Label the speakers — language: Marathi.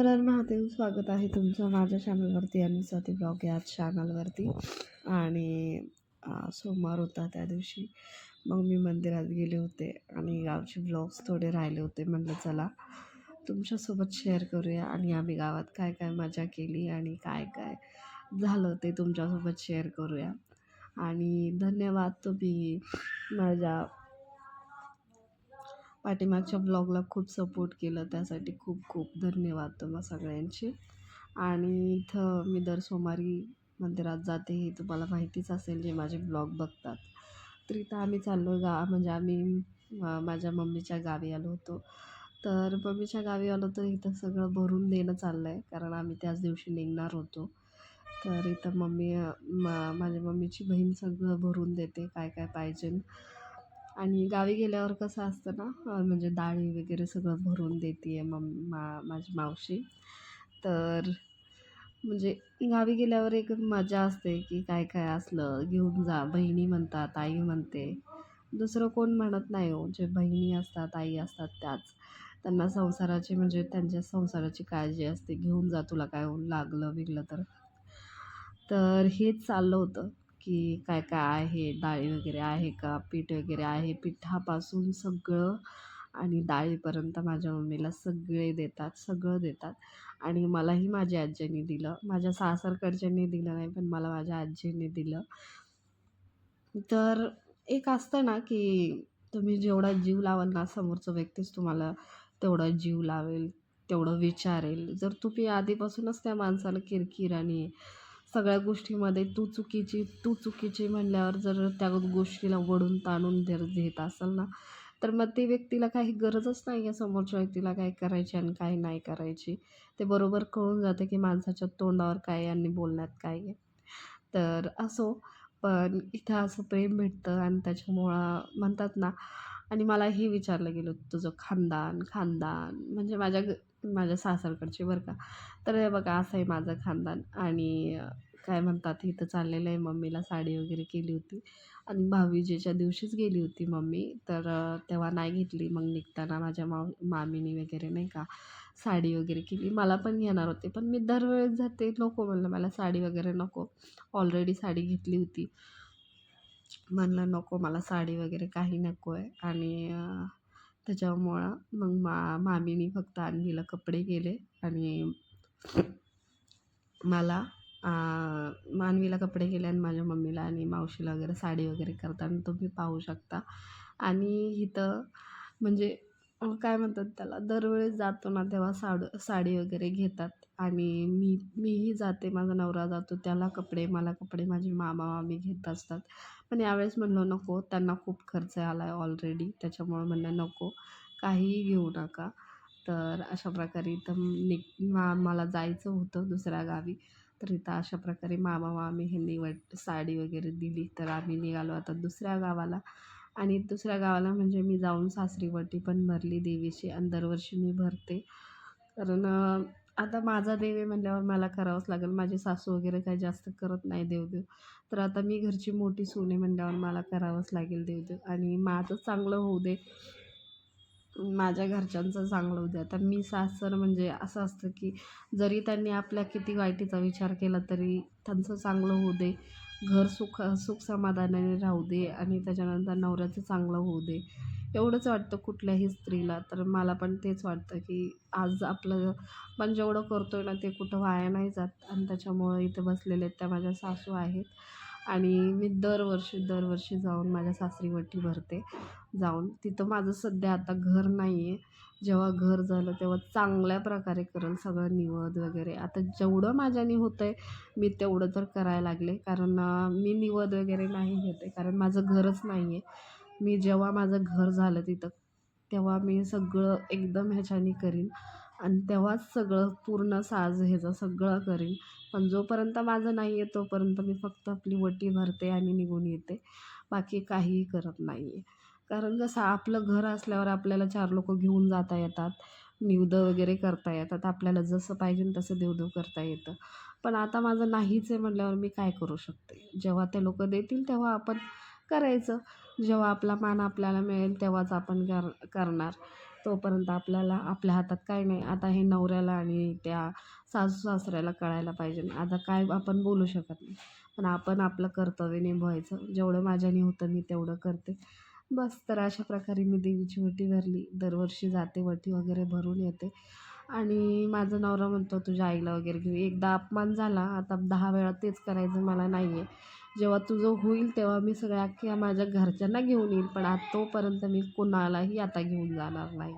Speaker 1: हर महादेव स्वागत आहे तुमचं माझ्या चॅनलवरती आणि स्वाती ब्लॉग या चॅनलवरती आणि सोमवार होता त्या दिवशी. मग मी मंदिरात गेले होते आणि गावचे ब्लॉग्स थोडे राहिले होते. म्हटलं चला तुमच्यासोबत शेअर करूया आणि आम्ही गावात काय काय मजा केली आणि काय काय झालं ते तुमच्यासोबत शेअर करूया. आणि धन्यवाद तुम्ही माझ्या पाठीमागच्या ब्लॉगला खूप सपोर्ट केलं त्यासाठी खूप खूप धन्यवाद तुम्हा सगळ्यांचे. आणि इथं मी दर सोमवारी मंदिरात जाते हे तुम्हाला माहितीच असेल जे माझे ब्लॉग बघतात. तर इथं आम्ही चाललो गा म्हणजे आम्ही माझ्या मम्मीच्या गावी आलो होतो. तर मम्मीच्या गावी आलो तर इथं सगळं भरून देणं चाललं आहे कारण आम्ही त्याच दिवशी निघणार होतो. तर इथं मम्मी म मा माझ्या मम्मीची बहीण सगळं भरून देते काय काय पाहिजे. आणि गावी गेल्यावर कसं असतं ना म्हणजे डाळी वगैरे सगळं भरून देते आहे मम मा माझी मावशी. तर म्हणजे गावी गेल्यावर एक मजा असते की काय काय असलं घेऊन जा बहिणी म्हणतात आई म्हणते. दुसरं कोण म्हणत नाही हो जे बहिणी असतात आई असतात त्याच. त्यांना संसाराची म्हणजे त्यांच्या संसाराची काळजी असते घेऊन जा तुला काय लागलं बिगलं तर. तर हेच चाललं होतं. की काय काय आहे? डाळी वगैरे आहे का? पीठ वगैरे आहे? पिठापासून सगळं आणि डाळीपर्यंत माझ्या मम्मीला सगळे देतात सगळं देतात. आणि मलाही माझ्या आजीने दिलं. माझ्या सासरकडच्यांनी दिलं नाही पण मला माझ्या आजीने दिलं. तर एक असतं ना की तुम्ही जेवढा जीव लावाल ना समोरचं व्यक्तीच तुम्हाला तेवढा जीव लावेल तेवढं विचारेल. जर तुम्ही आधीपासूनच त्या माणसाला किरकिर आणि सगळ्या गोष्टीमध्ये तू चुकीची तू चुकीची म्हणल्यावर जर त्या गोष्टीला वडून ताणून जर घेत असाल ना तर मग ते व्यक्तीला काही गरजच नाही आहे. समोरच्या व्यक्तीला काय करायची आणि काय नाही करायची. ते बरोबर कळून जाते की माणसाच्या तोंडावर काय आहे आणि बोलण्यात काय आहे. तर असो पण इथं असं प्रेम भेटतं आणि त्याच्यामुळं म्हणतात ना आणि मला हे विचारलं गेलं तुझं खानदान खानदान म्हणजे माझ्या ग माझ्या सासरकडचे बरं का. तर हे बघा असं आहे माझं खानदान आणि काय म्हणतात इथं चाललेलं आहे. मम्मीला साडी वगैरे केली होती. आणि भाऊबीजेच्या दिवशीच गेली होती मम्मी. तर तेव्हा नाही घेतली. मग निघताना माझ्या माव मामीनी वगैरे नाही का साडी वगैरे केली. मला पण घेणार होते. पण मी दरवेळेस जाते. नको म्हणलं मला साडी वगैरे नको. ऑलरेडी साडी घेतली होती. म्हणलं नको मला साडी वगैरे काही नको आहे आणि त्याच्यामुळं मग मा मामीनी फक्त आणलीला कपडे केले आणि मला मानवीला कपडे केले आणि माझ्या मम्मीला आणि मावशीला वगैरे साडी वगैरे करताना तुम्ही पाहू शकता. आणि इथं म्हणजे काय म्हणतात त्याला दरवेळेस जातो ना तेव्हा साड साडी वगैरे घेतात. आणि मी मीही जाते माझा नवरा जातो त्याला कपडे मला कपडे माझे मामा मामी घेत असतात. पण यावेळेस म्हणलं नको त्यांना खूप खर्च आला आहे ऑलरेडी त्याच्यामुळं म्हणलं नको काहीही घेऊ नका. तर अशा प्रकारे इथं नि मा मला जायचं होतं दुसऱ्या गावी. तर इथं अशा प्रकारे मामा मामी हे निवड साडी वगैरे दिली. तर आम्ही निघालो आता दुसऱ्या गावाला. आणि दुसऱ्या गावाला म्हणजे मी जाऊन सासरीवटी पण भरली देवीची. आणि दरवर्षी मी भरते. कारण आता माझा देव आहे म्हणल्यावर मला करावंच लागेल. माझी सासू वगैरे काही जास्त करत नाही देवदेव. तर आता मी घरची मोठी सून आहे म्हणल्यावर मला करावंच लागेल देवदेव. आणि माझं चांगलं होऊ दे. माझ्या घरच्यांचं चांगलं होऊ दे आता मी सासर म्हणजे असं असतं की जरी त्यांनी आपल्या किती वाईटीचा विचार केला तरी त्यांचं चांगलं होऊ दे. घर सुख सुख समाधानाने राहू दे आणि त्याच्यानंतर नवऱ्याचं चांगलं होऊ दे. एवढंच वाटतं कुठल्याही स्त्रीला. तर मला पण तेच वाटतं की आज आपलं पण जेवढं करतो आहे ना ते कुठं वाया नाही जात. आणि त्याच्यामुळं इथे बसलेले आहेत त्या माझ्या सासू आहेत. आणि मी दरवर्षी दरवर्षी जाऊन माझ्या सासरीवटी भरते. जाऊन तिथं माझं सध्या आता घर नाही आहे जेव्हा घर झालं तेव्हा चांगल्या प्रकारे करेल सगळं निवद वगैरे. आता जेवढं माझ्याने होतं आहे मी तेवढं तर करायला लागले. कारण मी निवद वगैरे नाही घेते. कारण माझं घरच नाही आहे मी जेव्हा माझं घर झालं तिथं तेव्हा मी सगळं एकदम ह्याच्याने करीन. आणि तेव्हाच सगळं पूर्ण साज ह्याचं सगळं करीन. पण जोपर्यंत माझं नाही आहे तोपर्यंत मी फक्त आपली वटी भरते आणि निघून येते. बाकी काहीही करत नाही आहे कारण कसं आपलं घर असल्यावर आपल्याला चार लोक घेऊन जाता येतात. निवद वगैरे करता येतात. आपल्याला जसं पाहिजे तसं देवदेव करता येतं. पण आता माझं नाहीच आहे म्हटल्यावर मी काय करू शकते? जेव्हा ते लोक देतील तेव्हा आपण करायचं. जेव्हा आपला मान आपल्याला मिळेल तेव्हाच आपण कर करणार. तोपर्यंत आपल्याला आपल्या हातात काही नाही. आता हे नवऱ्याला आणि त्या सासू सासऱ्याला कळायला पाहिजे. आता काय आपण बोलू शकत नाही. पण आपण आपलं कर्तव्य निभवायचं. जेवढं माझ्याने होतं मी तेवढं करते. बस तर अशा प्रकारे मी देवीची वटी भरली. दरवर्षी जाते वटी वगैरे भरून येते. आणि माझा नवरा म्हणतो तुझ्या आईला वगैरे घेऊ एकदा अपमान झाला. आता दहा वेळा तेच करायचं मला नाही आहे जेव्हा तुझं होईल तेव्हा मी सगळ्या अख्ख्या माझ्या घरच्यांना घेऊन येईल पण आत तोपर्यंत मी कुणालाही आता घेऊन जाणार नाही.